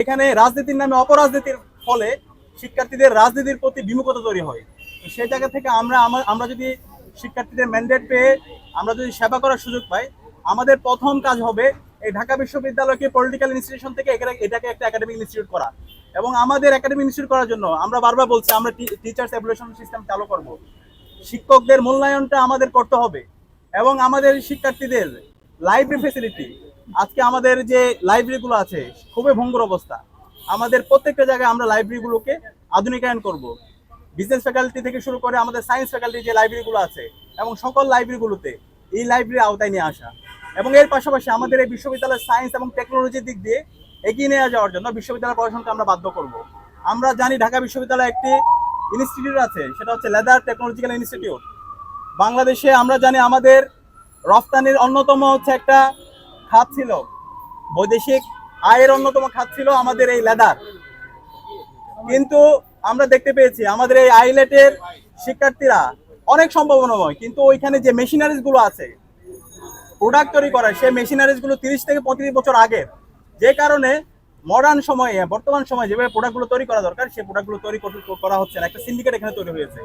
এখানে রাজনীতির নামে অপরাজনীতির ফলে শিক্ষার্থীদের রাজনীতির প্রতি বিমুখতা তৈরি হয়। সেই জায়গা থেকে আমরা আমরা যদি শিক্ষার্থীদের ম্যান্ডেট পেয়ে আমরা যদি সেবা করার সুযোগ পাই, আমাদের প্রথম কাজ হবে এই ঢাকা বিশ্ববিদ্যালয়কে পলিটিক্যাল ইনস্টিটিউশন থেকে এটাকে একটা একাডেমিক ইনস্টিটিউট করা। এবং আমাদের একাডেমিক ইনস্টিটিউট করার জন্য আমরা বারবার বলছি, আমরা টিচার্স এভলিউশন সিস্টেম চালু করব। শিক্ষকদের মূল্যায়নটা আমাদের করতে হবে এবং আমাদের শিক্ষার্থীদের লাইব্রেরি ফেসিলিটি আজকে আমাদের যে লাইব্রেরিগুলো আছে, খুবই ভঙ্গুর অবস্থা। আমাদের প্রত্যেকটা জায়গায় আমরা লাইব্রেরিগুলোকে আধুনিকায়ন করব। বিজনেস ফ্যাকাল্টি থেকে শুরু করে আমাদের সায়েন্স ফ্যাকাল্টি যে লাইব্রেরিগুলো আছে, এবং সকল লাইব্রেরিগুলোতে এই লাইব্রেরি আওতায় নিয়ে আসা। এবং এর পাশাপাশি আমাদের এই বিশ্ববিদ্যালয়ের সায়েন্স এবং টেকনোলজির দিক দিয়ে এগিয়ে নিয়ে যাওয়ার জন্য বিশ্ববিদ্যালয় প্রশাসনকে আমরা বাধ্য করব। আমরা জানি ঢাকা বিশ্ববিদ্যালয়ে একটি ইনস্টিটিউট আছে, সেটা হচ্ছে লেদার টেকনোলজিক্যাল ইনস্টিটিউট বাংলাদেশে আমরা জানি আমাদের রফতানির অন্যতম হচ্ছে একটা খাত ছিল। বৈদেশিক আয়ের অন্যতম খাত ছিল আমাদের এই লেদার। কিন্তু আমরা দেখতে পেয়েছি, আমাদের এই আইলেটের শিক্ষার্থীরা অনেক সম্ভাবনাময়, কিন্তু ওইখানে যে মেশিনারিজগুলো আছে প্রোডাক্ট তৈরি করা সেই মেশিনারিজগুলো তিরিশ থেকে পঁয়ত্রিশ বছর আগের। যে কারণে মডার্ন সময়ে, বর্তমান সময়ে যেভাবে প্রোডাক্টগুলো তৈরি করা দরকার, সেই প্রোডাক্টগুলো তৈরি করা হচ্ছে না। একটা সিন্ডিকেট এখানে তৈরি হয়েছে।